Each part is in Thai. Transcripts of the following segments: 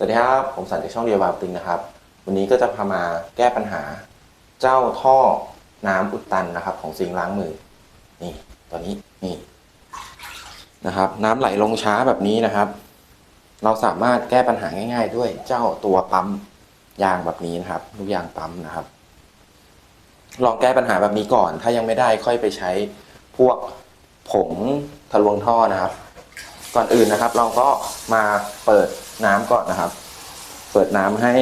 สวัสดีครับ ผมสันจากช่องเรียววาวตึงนะครับ วันนี้ก็จะพามาแก้ปัญหา เจ้าท่อน้ำอุดตันนะครับ ของซิงล้างมือ นี่ตัวนี้นี่นะครับ น้ำไหลลงช้าแบบนี้นะครับ เราสามารถแก้ปัญหาง่าย ๆ ด้วยเจ้าตัวปั๊มยางแบบนี้นะครับลูกยางปั๊มนะครับ ลองแก้ปัญหาแบบนี้ก่อน ถ้ายังไม่ได้ค่อยไปใช้พวกผงทะลวงท่อนะครับ ก่อนอื่นนะครับ เราก็มาเปิดน้ำก่อนนะครับ เปิดน้ำให้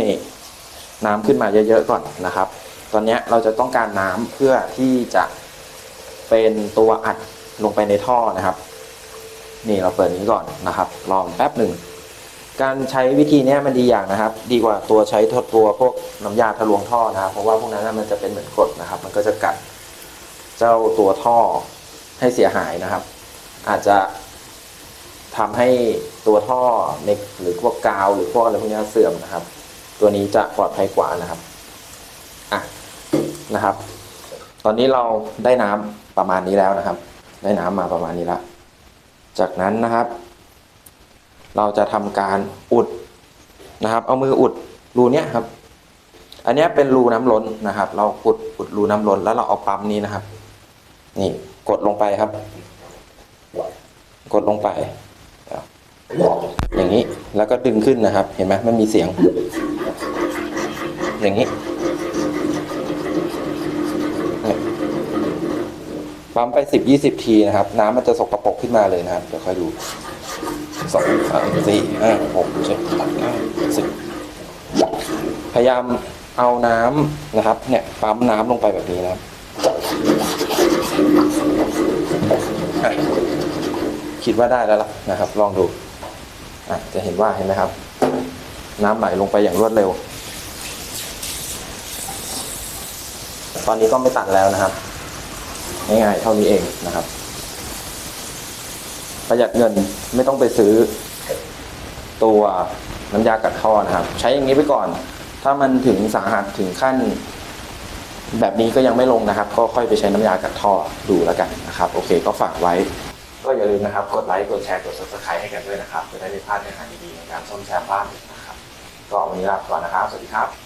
น้ำขึ้นมาเยอะๆก่อนนะครับ ตอนนี้เราจะต้องการน้ำเพื่อที่จะเป็นตัวอัดลงไปในท่อนะครับ นี่เราเปิดนี้ก่อนนะครับรอแป๊บหนึ่งการใช้วิธีนี้มันดีอย่างนะครับ ดีกว่าตัวใช้ทดตัวพวกน้ำยาทะลวงท่อนะครับ เพราะว่าพวกนั้นมันจะเป็นเหมือนกรดนะครับ มันก็จะกัดเจ้าตัวท่อให้เสียหายนะครับ อาจจะ ทำให้ตัวท่อในหรือพวกกาวหรือพวกอะไรพวกนี้เสื่อมนะครับ ตัวนี้จะปลอดภัยกว่านะครับอะนะครับ ตอนนี้เราได้น้ำประมาณนี้แล้วนะครับ ได้น้ำมาประมาณนี้แล้วจากนั้นนะครับ เราจะทำการอุดนะครับ เอามืออุดรูเนี้ยครับ อันนี้เป็นรูน้ำล้นนะครับ เราอุดอุดรูน้ำล้นแล้วเราเอาปั๊มนี้นะครับ นี่กดลงไปครับ กดลงไป อย่างนี้แล้วก็ดึงขึ้นนะครับ เห็นไหมมันมีเสียง อย่างนี้ปั๊มไปสิบยี่สิบทีนะครับ น้ำมันจะสกปรกขึ้นมาเลยนะครับเดี๋ยวค่อยดูสองสามสี่ห้าหกเจ็ดแปดเก้าสิบพยายามเอาน้ำนะครับ เนี่ยปั๊มน้ำลงไปแบบนี้นะครับคิดว่าได้แล้วล่ะนะครับ ลองดู จะเห็นว่าเห็นไหมครับ น้ำไหลลงไปอย่างรวดเร็ว ตอนนี้ก็ไม่ตัดแล้วนะครับง่ายๆเท่านี้เองนะครับ ประหยัดเงินไม่ต้องไปซื้อตัวน้ำยากัดท่อนะครับ ใช้อย่างนี้ไปก่อน ถ้ามันถึงสาหัสถึงขั้น แบบนี้ก็ยังไม่ลงนะครับ ก็ค่อยไปใช้น้ำยากัดท่อดูแล้วกันนะครับ โอเคก็ฝากไว้ ก็อย่าลืมนะครับกดไลค์กดแชร์กด s u b สไครต์ให้กันด้วยนะครับจะได้ไม่พลาดเนื้อหาดีๆในการซ่อมแซมบ้านนะครับก็วันนี้ลาไปก่อนนะครับ สวัสดีครับ